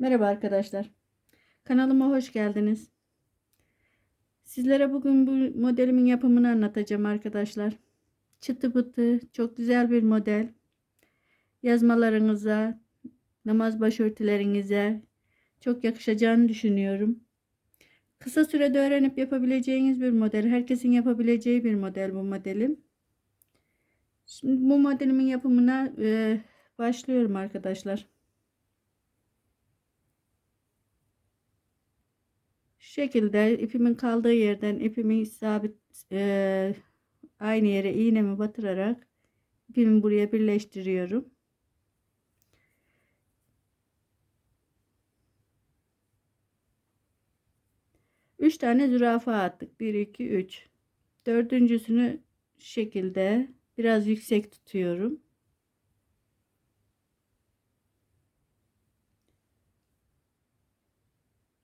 Merhaba arkadaşlar. Kanalıma hoş geldiniz. Sizlere bugün bu modelimin yapımını anlatacağım arkadaşlar. Çıtı pıtı çok güzel bir model. Yazmalarınıza, namaz başörtülerinize çok yakışacağını düşünüyorum. Kısa sürede öğrenip yapabileceğiniz bir model. Herkesin yapabileceği bir model bu modelim. Şimdi bu modelimin yapımına e, başlıyorum arkadaşlar. Şekilde ipimin kaldığı yerden ipimi sabit e, aynı yere iğnemi batırarak ipimi buraya birleştiriyorum. Üç tane zürafa attık. 1 2 3. Dördüncüsünü şekilde biraz yüksek tutuyorum.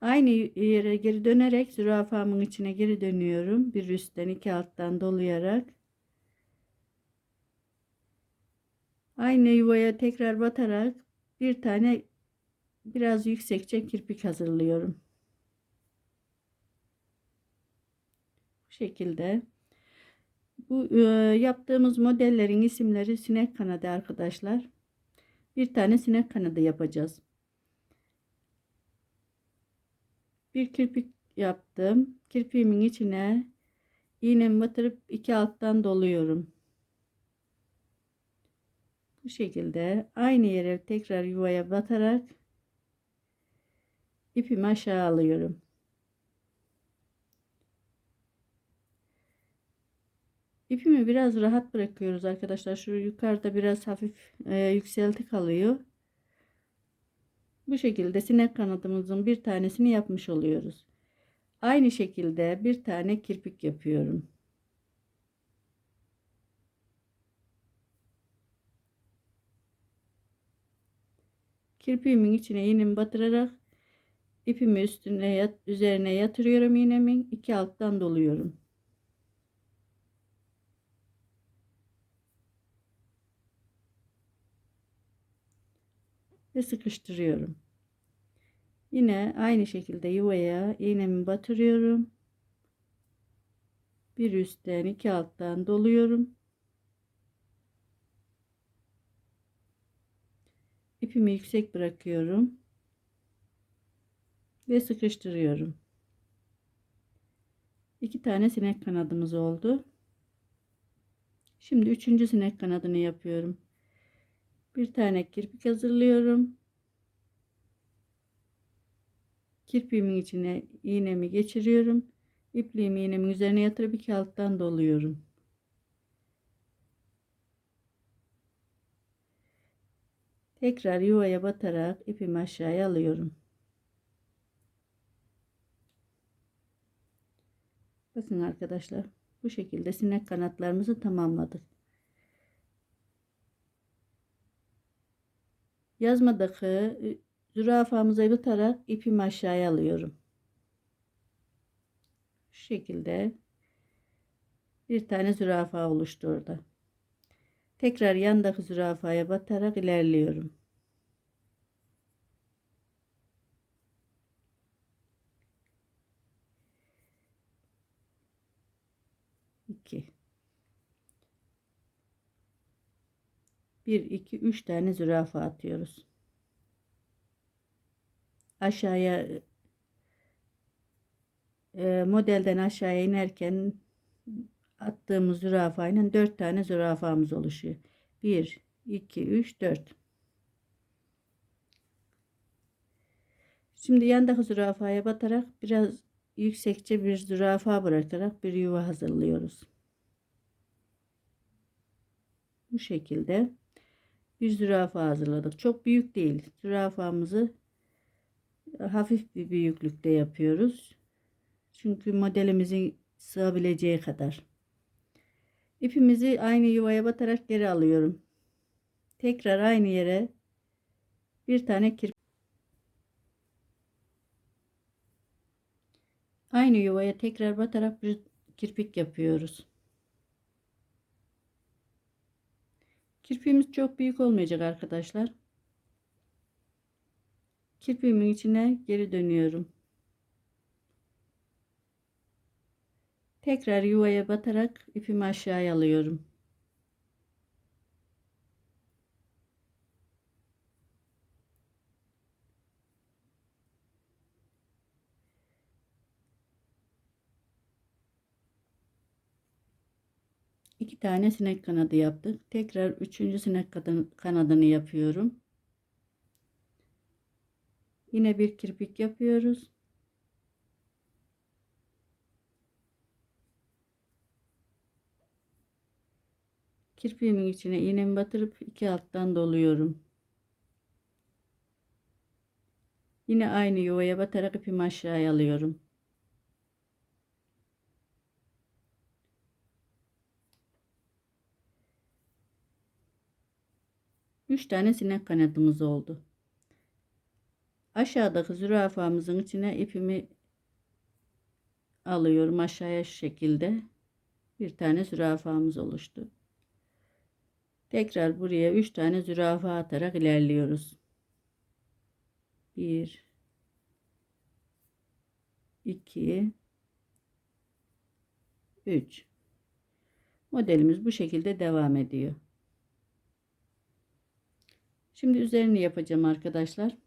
Aynı yere geri dönerek zürafamın içine geri dönüyorum. Bir üstten iki alttan dolayarak. Aynı yuvaya tekrar batarak bir tane biraz yüksekçe kirpik hazırlıyorum. Bu şekilde. Bu e, yaptığımız modellerin isimleri sinek kanadı arkadaşlar. Bir tane sinek kanadı yapacağız. Bir kirpik yaptım. Kirpiğimin içine iğnemi batırıp iki alttan doluyorum. Bu şekilde aynı yere tekrar yuvaya batarak ipimi aşağı alıyorum. İpimi biraz rahat bırakıyoruz arkadaşlar. Şu yukarıda biraz hafif e, yükselti kalıyor. Bu şekilde sinek kanadımızın bir tanesini yapmış oluyoruz. Aynı şekilde bir tane kirpik yapıyorum. Kirpiğimin içine iğnemi batırarak ipimi üstüne yat, üzerine yatırıyorum iğnemin iki alttan doluyorum. ve sıkıştırıyorum. Yine aynı şekilde yuvaya iğnemi batırıyorum. Bir üstten iki alttan doluyorum. İpimi yüksek bırakıyorum. Ve sıkıştırıyorum. İki tane sinek kanadımız oldu. Şimdi üçüncü sinek kanadını yapıyorum bir tane kirpik hazırlıyorum. Kirpiğimin içine iğnemi geçiriyorum. İpliğimi iğnemin üzerine yatırıp iki alttan doluyorum. Tekrar yuvaya batarak ipimi aşağıya alıyorum. Bakın arkadaşlar bu şekilde sinek kanatlarımızı tamamladık. yazmadaki zürafamıza batarak ipimi aşağıya alıyorum. Şu şekilde bir tane zürafa oluştu orada. Tekrar yandaki zürafaya batarak ilerliyorum. İki. 1 2 3 tane zürafa atıyoruz. Aşağıya e, modelden aşağıya inerken attığımız zürafayla 4 tane zürafamız oluşuyor. 1 2 3 4 Şimdi yandaki zürafaya batarak biraz yüksekçe bir zürafa bırakarak bir yuva hazırlıyoruz. Bu şekilde bir zürafa hazırladık. Çok büyük değil. Zürafamızı hafif bir büyüklükte yapıyoruz. Çünkü modelimizin sığabileceği kadar. İpimizi aynı yuvaya batarak geri alıyorum. Tekrar aynı yere bir tane kirpik aynı yuvaya tekrar batarak bir kirpik yapıyoruz. Kirpiğimiz çok büyük olmayacak arkadaşlar. Kirpiğimin içine geri dönüyorum. Tekrar yuvaya batarak ipimi aşağıya alıyorum. İki tane sinek kanadı yaptık. Tekrar üçüncü sinek kanadını yapıyorum. Yine bir kirpik yapıyoruz. Kirpiğimin içine iğnemi batırıp iki alttan doluyorum. Yine aynı yuvaya batarak ipimi aşağıya alıyorum. Üç tane sinek kanadımız oldu. Aşağıdaki zürafamızın içine ipimi alıyorum aşağıya şu şekilde. Bir tane zürafamız oluştu. Tekrar buraya 3 tane zürafa atarak ilerliyoruz. 1 2 3 Modelimiz bu şekilde devam ediyor. Şimdi üzerini yapacağım arkadaşlar.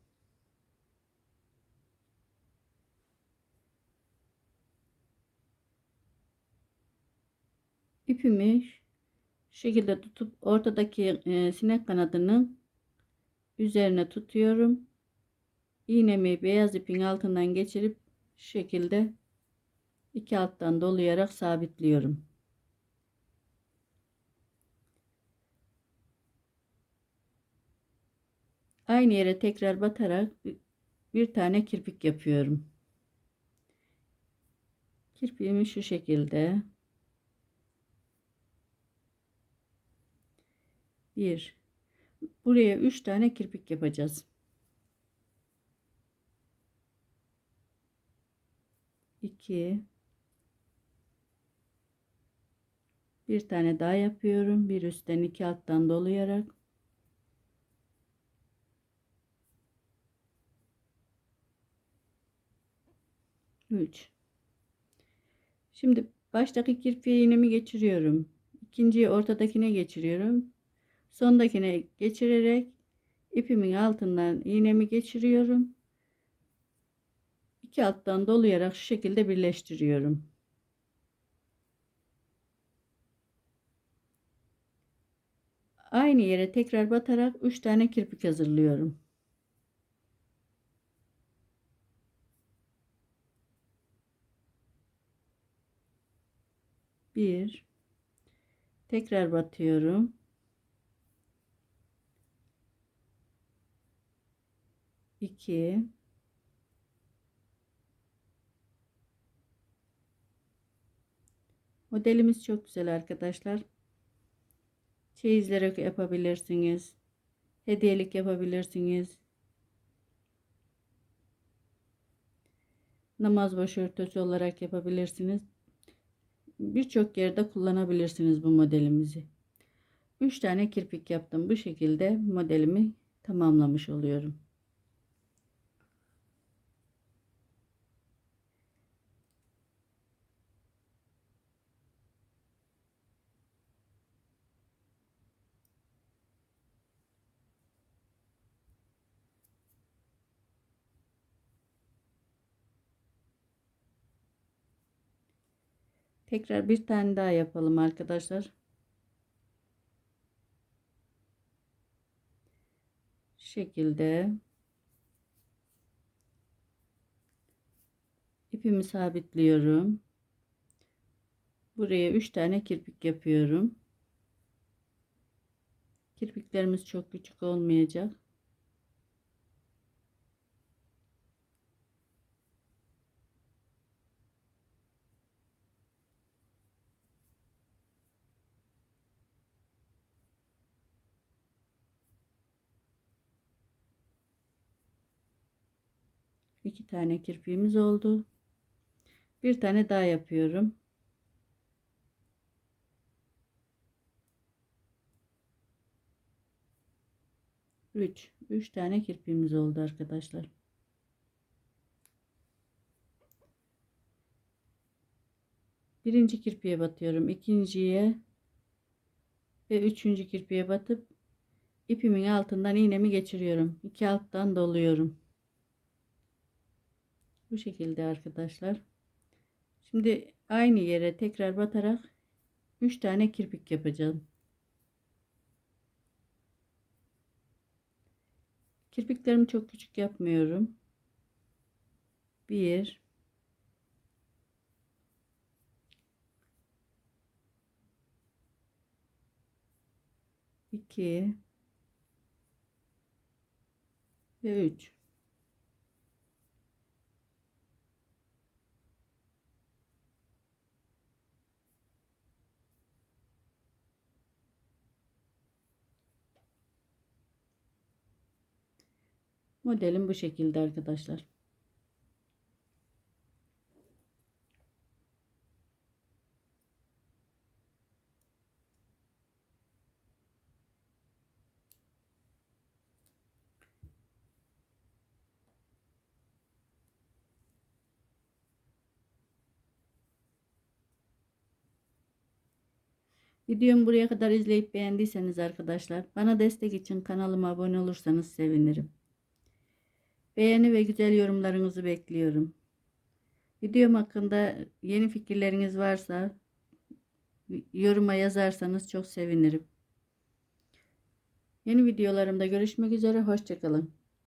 İpimi şu şekilde tutup ortadaki e, sinek kanadının üzerine tutuyorum. İğnemi beyaz ipin altından geçirip şu şekilde iki alttan dolayarak sabitliyorum. Aynı yere tekrar batarak bir tane kirpik yapıyorum. Kirpiğimi şu şekilde 1 buraya 3 tane kirpik yapacağız. 2 bir tane daha yapıyorum. Bir üstten iki alttan dolayarak üç. Şimdi baştaki kirpiğe iğnemi geçiriyorum. İkinciyi ortadakine geçiriyorum. Sondakine geçirerek ipimin altından iğnemi geçiriyorum. İki alttan dolayarak şu şekilde birleştiriyorum. Aynı yere tekrar batarak 3 tane kirpik hazırlıyorum. Bir tekrar batıyorum. 2 Modelimiz çok güzel arkadaşlar. Çeyizlere yapabilirsiniz. Hediyelik yapabilirsiniz. Namaz başörtüsü olarak yapabilirsiniz. Birçok yerde kullanabilirsiniz bu modelimizi. 3 tane kirpik yaptım. Bu şekilde modelimi tamamlamış oluyorum. Tekrar bir tane daha yapalım arkadaşlar. Şu şekilde ipimi sabitliyorum. Buraya 3 tane kirpik yapıyorum. Kirpiklerimiz çok küçük olmayacak. iki tane kirpiğimiz oldu. Bir tane daha yapıyorum. Üç. Üç tane kirpiğimiz oldu arkadaşlar. Birinci kirpiğe batıyorum. ikinciye ve üçüncü kirpiğe batıp ipimin altından iğnemi geçiriyorum. İki alttan doluyorum. Bu şekilde arkadaşlar. Şimdi aynı yere tekrar batarak 3 tane kirpik yapacağım. Kirpiklerimi çok küçük yapmıyorum. 1 2 ve 3 Modelim bu şekilde arkadaşlar. Videomu buraya kadar izleyip beğendiyseniz arkadaşlar bana destek için kanalıma abone olursanız sevinirim. Beğeni ve güzel yorumlarınızı bekliyorum. Videom hakkında yeni fikirleriniz varsa yoruma yazarsanız çok sevinirim. Yeni videolarımda görüşmek üzere. Hoşçakalın.